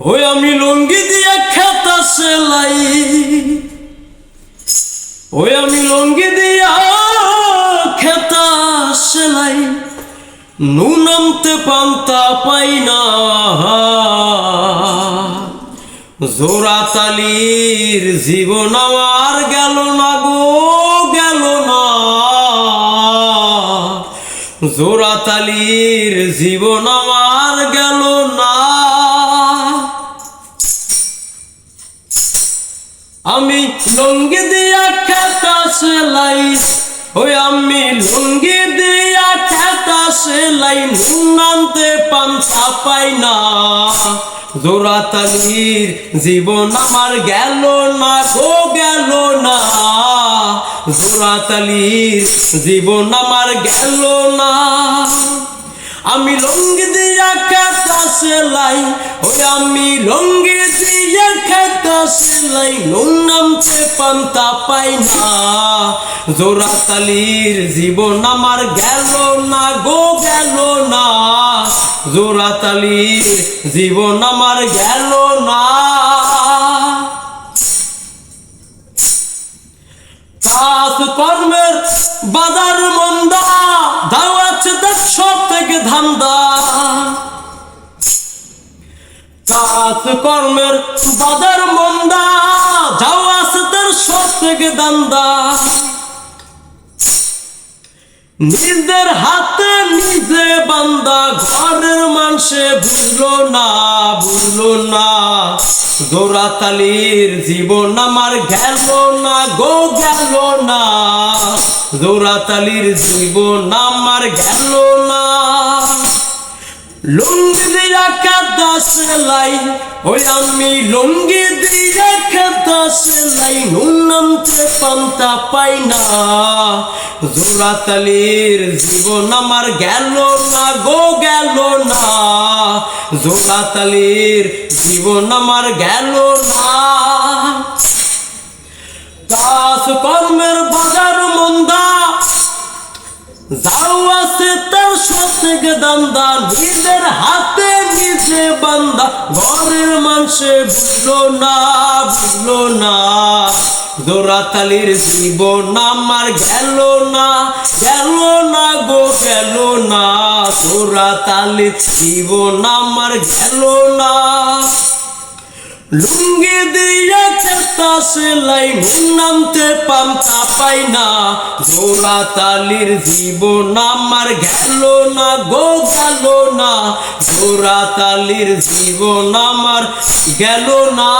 ওই আমি লুঙ্গি দিয়া খেতা সেলাই। ওই আমি লুঙ্গি দিয়া খেতা সেলাই। নুনামতে পান্তা পাই না। জোড়া তালির জীবন আমার গেল না গো, গেল না। জোড়া তালির জীবন আমার লুঙ্গি দিয়া খেতা সেলাই। ওই আমি লুঙ্গি দিয়া খেতা সেলাই নুনান্তে পান্তা পাই না। জোড়া তালির জীবন আমার গেল না গো, গেল না। জোড়া তালির জীবন আমার গেল না। আমি লুঙ্গি দিয়া সেলাই, ওই আমি লঙ্গি দিয়া খেতা সেলাই, নুন নামছে পান্তা পাই না। জোড়া তালির জীবন আমার গেল না গো, গেল না। জোড়া তালির জীবন আমার গেল না। কাজ কর্মের বাজার মন্দা দাও আছে দেখ সব থেকে ধান্দা। কাজ কর্মের মন্দা, যাও আছে তার সব থেকে দান্দা। নিজের হাতে নিজে বান্দা, ঘরের মানুষে বুঝলো না বুঝলো না। জোড়াতালির জীবন আমার গেল না গো, গেল না। জোড়াতালির জীবন আমার গেল না। লুঙ্গি দিয়া কাদা সেলাই ওই আমি লুঙ্গি দিয়া কাদা সেলাই নুনান্তে পান্তা পাই না। জোড়াতালির জীবন আমার গেল না গো, গেল না। জোড়াতালির জীবন আমার গেল না। কাজ কর্মের তার সত্যকে দান্দা নিজের হাতে নিজে বান্দা, ঘরের মানুষে বুঝলো না বুঝলো না। দোরাতালির জীবন আমার গেল না গেল না গো, গেল না। দোরাতালির জীবন আমার গেল না। লুঙ্গি দিয়ে চেতা সেলাই নামতে পামতা পাই না। জোড়া তালির জীবন আমার গেল না গো, গেল না। জোড়া তালির জীবন আমার গেল না।